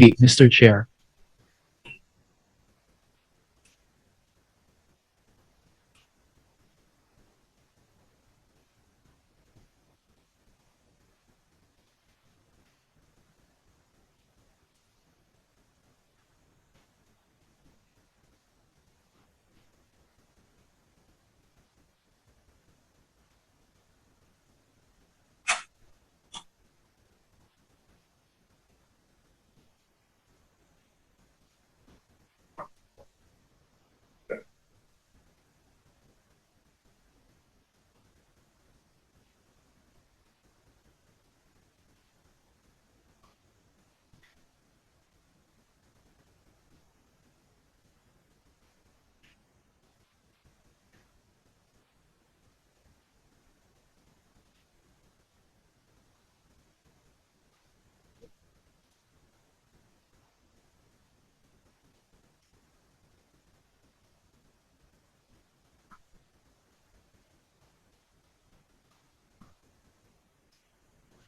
Mr. Chair.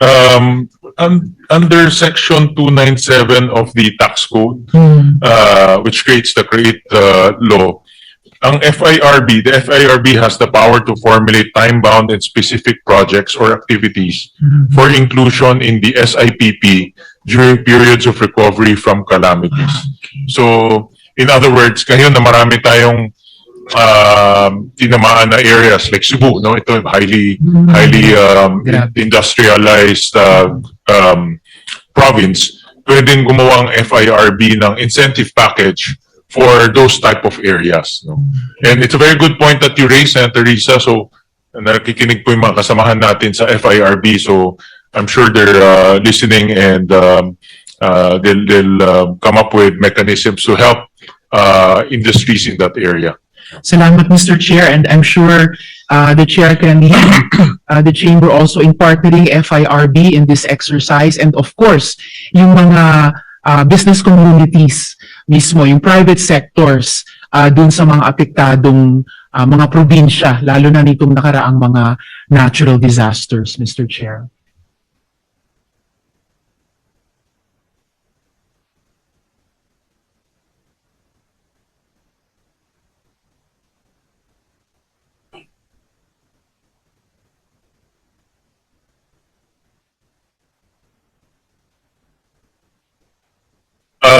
Um, un- under section two nine seven of the tax code, uh, which creates the create, uh, law, ang FIRB, the FIRB has the power to formulate time-bound and specific projects or activities for inclusion in the SIPP during periods of recovery from calamities. So, in other words, ngayon na marami tayong um, tinamaan na areas like Cebu, no? Ito highly highly um, Grabe. industrialized uh, um, province, pwedeng gumawa ang FIRB ng incentive package for those type of areas. No? And it's a very good point that you raised, Senator Risa. So, nakikinig po yung mga kasamahan natin sa FIRB. So, I'm sure they're uh, listening and um, uh, they'll, they'll uh, come up with mechanisms to help uh, industries in that area. Salamat, Mr. Chair, and I'm sure uh, the Chair can lead uh, the Chamber also in partnering FIRB in this exercise. And of course, yung mga uh, business communities mismo, yung private sectors, uh, dun sa mga apektadong uh, mga probinsya, lalo na nitong nakaraang mga natural disasters, Mr. Chair.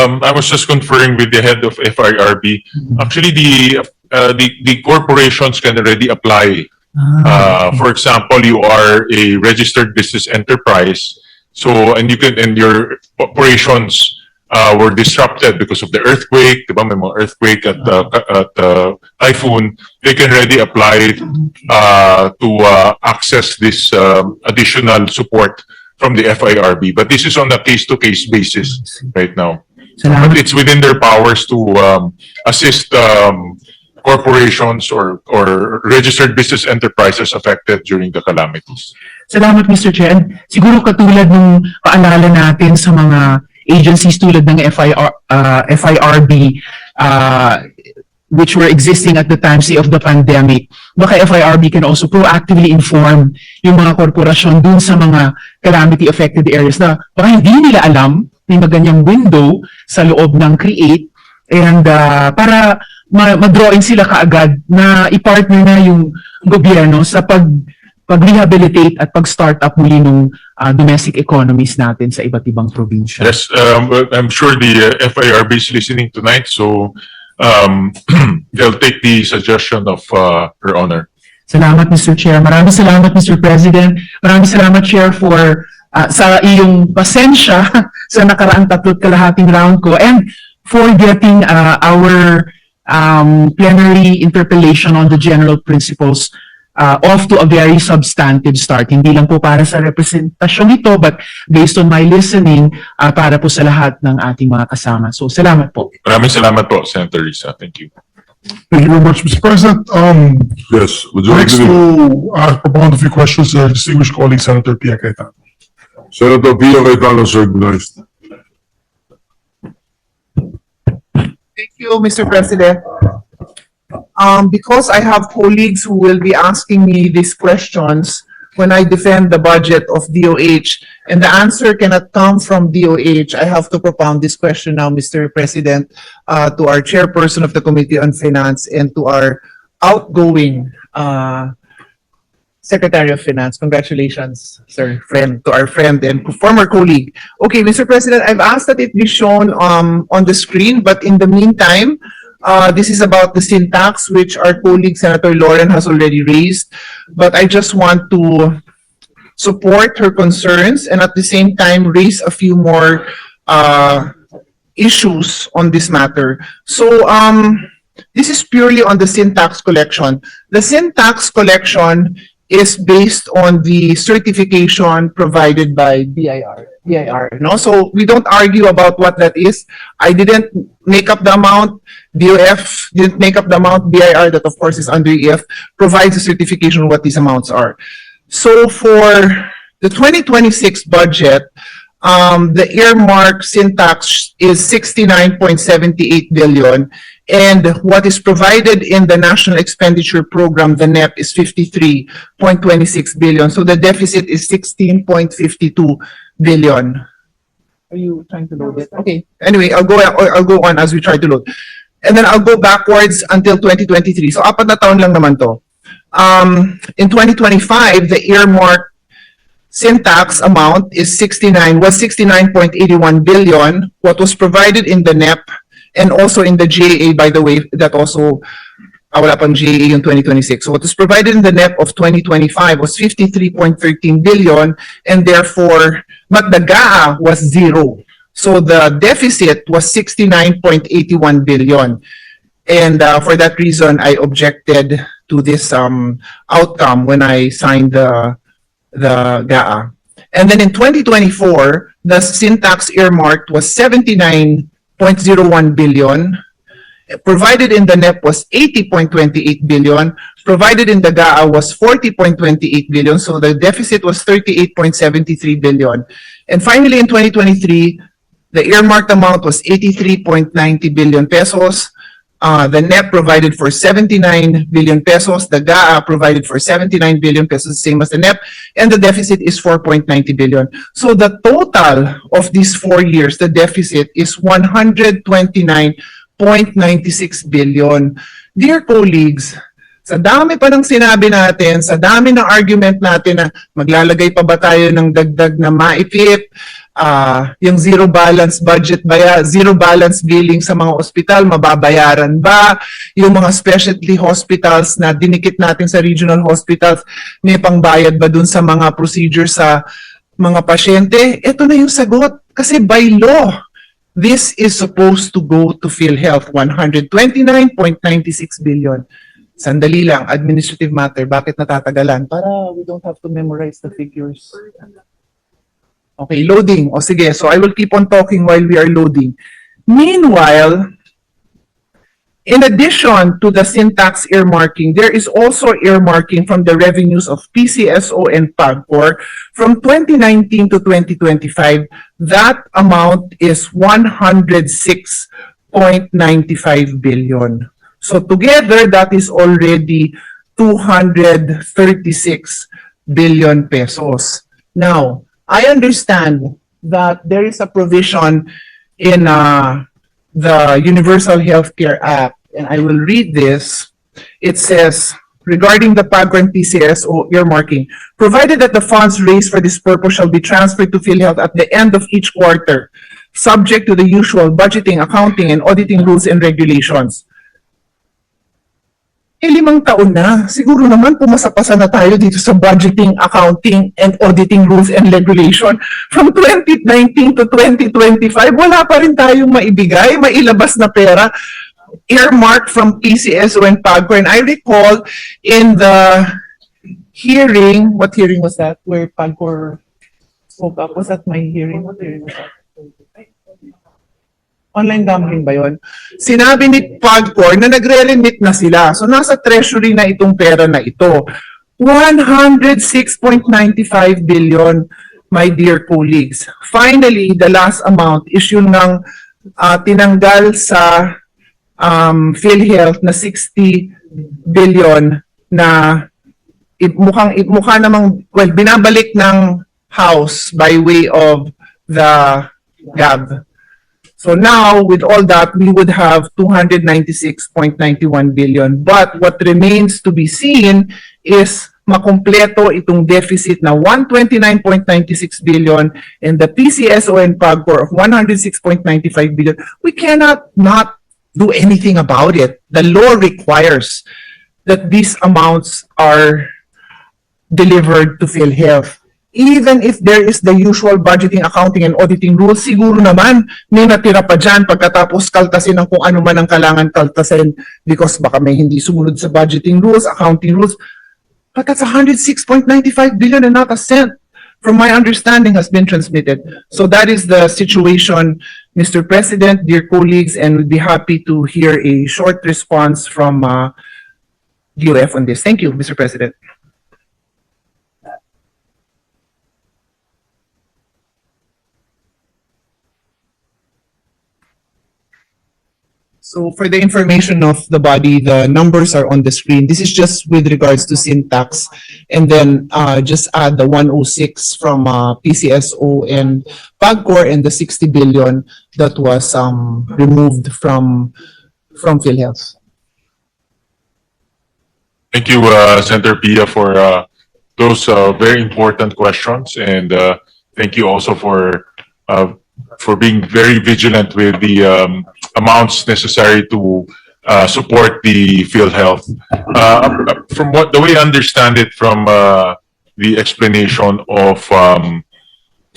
Um, I was just conferring with the head of FIRB. Actually, the, uh, the, the corporations can already apply. Uh, for example, you are a registered business enterprise. So, and you can, and your operations, uh, were disrupted because of the earthquake, diba? May mga earthquake at, uh, at, uh, typhoon. They can already apply, uh, to, uh, access this, um, additional support from the FIRB. But this is on a case-to-case basis right now. But Salamat, it's within their powers to um, assist um, corporations or or registered business enterprises affected during the calamities. Salamat, Mr. And siguro katulad ng paalala natin sa mga agencies tulad ng FIR, uh, FIRB, uh, which were existing at the time, say, of the pandemic, baka FIRB can also proactively inform yung mga korporasyon dun sa mga calamity-affected areas na baka hindi nila alam may maganyang window sa loob ng CREATE and uh, para ma- ma-draw in sila kaagad na i-partner na yung gobyerno sa pag pag-rehabilitate at pag-start up muli ng uh, domestic economies natin sa iba't ibang probinsya. Yes, um, I'm sure the uh, FIRB is listening tonight, so um, they'll take the suggestion of uh, Her Honor. Salamat, Mr. Chair. Maraming salamat, Mr. President. Maraming salamat, Chair, for uh, sa iyong pasensya sa nakaraang tatlo't kalahating round ko and for getting uh, our um, plenary interpellation on the general principles uh, off to a very substantive start. Hindi lang po para sa representasyon nito, but based on my listening, uh, para po sa lahat ng ating mga kasama. So, salamat po. Maraming salamat po, Senator Risa. Thank you. Thank you very much, Mr. President. Um, Yes, would you like to, to, uh, propound a few questions, uh, distinguished colleague Senator Pia Cayetano. Cayetano is recognized. Thank you, Mr. President. Um, because I have colleagues who will be asking me these questions when I defend the budget of DOH and the answer cannot come from DOH, I have to propound this question now, Mr. President, uh, to our chairperson of the Committee on Finance and to our outgoing, uh, Secretary of Finance. Congratulations, sir, friend, to our friend and former colleague. Okay, Mr. President, I've asked that it be shown, um, on the screen, but in the meantime, uh, this is about the syntax, which our colleague Senator Lauren has already raised. But I just want to support her concerns and at the same time raise a few more, uh, issues on this matter. So, um, this is purely on the syntax collection. The syntax collection is based on the certification provided by BIR, BIR, no? So we don't argue about what that is. I didn't make up the amount. DOF didn't make up the amount. BIR, that of course is under EF, provides a certification on what these amounts are. So for the 2026 budget, um, the earmark syntax is 69.78 billion. And what is provided in the National Expenditure Program, the NEP, is 53.26 billion. So the deficit is 16.52 billion. Are you trying to load it? Okay. Anyway, I'll go, I'll go on as we try to load. And then I'll go backwards until 2023. So apat na taon lang naman to. Um, in 2025, the earmark syntax amount is 69, was 69.81 billion. What was provided in the NEP and also in the GAA, by the way, that also, ah, wala pang GAA yung 2026. So what was provided in the NEP of 2025 was 53.13 billion and therefore, but the GAA was zero. So the deficit was 69.81 billion. And uh, for that reason, I objected to this um, outcome when I signed the, the GAA. And then in 2024, the syntax earmarked was 79.01 billion. Provided in the NEP was 80.28 billion. Provided in the GAA was 40.28 billion. So the deficit was 38.73 billion. And finally, in 2023, the earmarked amount was 83.90 billion pesos. Uh, the NEP provided for 79 billion pesos. The GAA provided for 79 billion pesos, same as the NEP. And the deficit is 4.90 billion. So the total of these four years, the deficit is 129.96 billion. Dear colleagues, sa dami pa ng sinabi natin, sa dami ng argument natin na maglalagay pa ba tayo ng dagdag na maipip, ah yung zero balance budget ba ya, zero balance billing sa mga ospital, mababayaran ba? Yung mga specialty hospitals na dinikit natin sa regional hospitals, may pangbayad ba dun sa mga procedure sa mga pasyente? Ito na yung sagot. Kasi by law, this is supposed to go to PhilHealth, 129.96 billion. Sandali lang, administrative matter, bakit natatagalan? Para we don't have to memorize the figures. Okay, loading. O sige, so I will keep on talking while we are loading. Meanwhile, in addition to the syntax earmarking, there is also earmarking from the revenues of PCSO and PAGCOR from 2019 to 2025. That amount is 106.95 billion. So together, that is already 236 billion pesos. Now, I understand that there is a provision in uh, the Universal Healthcare Act, and I will read this. It says, regarding the PAGCOR and PCSO earmarking, provided that the funds raised for this purpose shall be transferred to PhilHealth at the end of each quarter, subject to the usual budgeting, accounting, and auditing rules and regulations. Eh, limang taon na. Siguro naman pumasa-pasa na tayo dito sa budgeting, accounting, and auditing rules and regulation. From 2019 to 2025, wala pa rin tayong maibigay, mailabas na pera earmarked from PCSO and PAGCOR. And I recall in the hearing, what hearing was that? Where PAGCOR spoke up? Was that my hearing? What hearing was that? Online gambling ba yon? Sinabi ni PAGCOR na nagre-remit na sila. So nasa treasury na itong pera na ito. 106.95 billion, my dear colleagues. Finally, the last amount is yung ng ah, tinanggal sa um, PhilHealth na 60 billion na mukhang mukha namang well binabalik ng house by way of the GAB. So now, with all that, we would have two hundred ninety-six point ninety-one billion. But what remains to be seen is makumpleto itong deficit na one twenty-nine point ninety-six billion and the PCSO and PAGCOR of one hundred six point ninety-five billion. We cannot not do anything about it. The law requires that these amounts are delivered to PhilHealth. Even if there is the usual budgeting, accounting, and auditing rules, siguro naman may natira pa dyan pagkatapos kaltasin ng kung ano man ang kailangan kaltasin because baka may hindi sumunod sa budgeting rules, accounting rules. But that's 106.95 billion and not a cent from my understanding has been transmitted. So that is the situation, Mr. President, dear colleagues, and we'd be happy to hear a short response from uh, DOF on this. Thank you, Mr. President. So for the information of the body, the numbers are on the screen. This is just with regards to syntax. And then uh, just add the 106 from uh, PCSO and PAGCOR and the 60 billion that was um, removed from, from PhilHealth. Thank you, uh, Senator Pia, for, uh, those, uh, very important questions. And, uh, thank you also for, uh, for being very vigilant with the, um, amounts necessary to, uh, support the field health. Uh, from what, the way I understand it from, uh, the explanation of, um,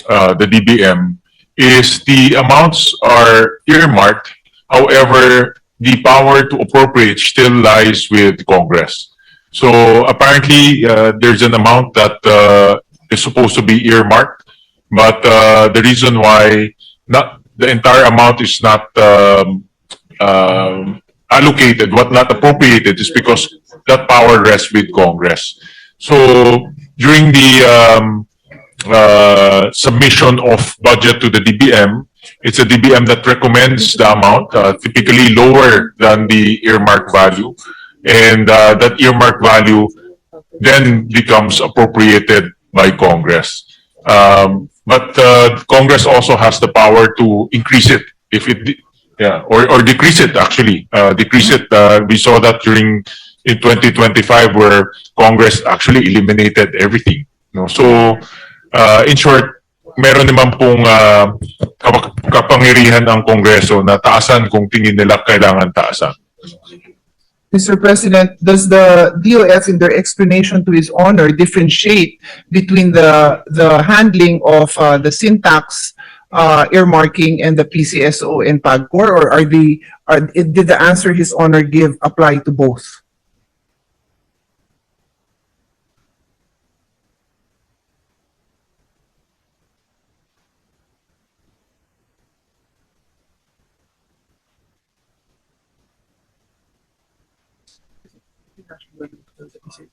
uh, the DBM is the amounts are earmarked. However, the power to appropriate still lies with Congress. So apparently, uh, there's an amount that, uh, is supposed to be earmarked. But, uh, the reason why not, the entire amount is not, um, um, allocated, what not appropriated is because that power rests with Congress. So during the, um, uh, submission of budget to the DBM, it's a DBM that recommends the amount, uh, typically lower than the earmark value. And uh, that earmark value then becomes appropriated by Congress. Um, but uh, Congress also has the power to increase it if it, yeah, or, or decrease it actually, uh, decrease it. Uh, we saw that during in 2025 where Congress actually eliminated everything. No, so uh, in short, meron naman pong uh, kap- kapangyarihan ang Kongreso na taasan kung tingin nila kailangan taasan. Mr. President, does the DOF in their explanation to his honor differentiate between the, the handling of uh, the syntax uh, earmarking and the PCSO and PAGCOR, or are the, are, did the answer his honor give apply to both? transaction ba Kasi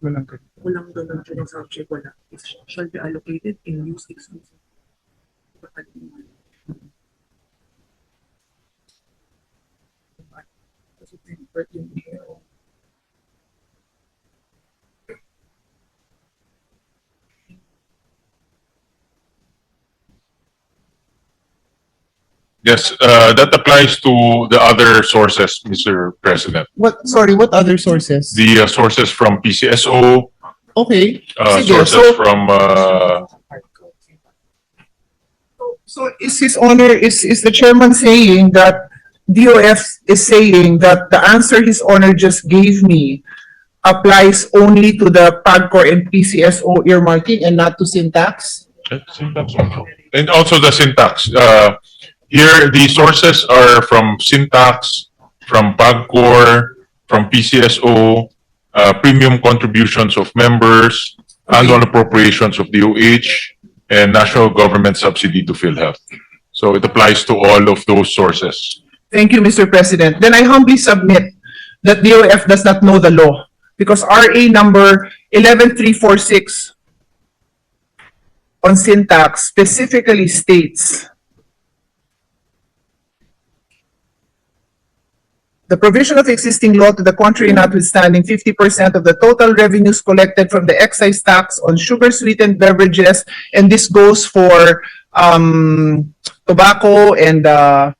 walang ganun. Walang ganun transaction. Wala. It shall be allocated in use exclusive. Kasi 10% yung oh. Yes, uh, that applies to the other sources, Mr. President. What, sorry, what other sources? The uh, sources from PCSO, Okay, uh, Sige, sources so- from, uh, so is his honor, is, is the chairman saying that DOF is saying that the answer his honor just gave me applies only to the PAGCOR and PCSO earmarking and not to syntax? syntax also. And also the syntax. Uh, here, the sources are from syntax, from PAGCOR, from PCSO, uh, premium contributions of members, annual appropriations of DOH, and national government subsidy to PhilHealth. So it applies to all of those sources. Thank you, Mr. President. Then I humbly submit that DOF does not know the law because RA number 11346 on syntax specifically states the provision of existing law to the contrary notwithstanding, fifty percent of the total revenues collected from the excise tax on sugar sweetened beverages, and this goes for, um, tobacco and, uh,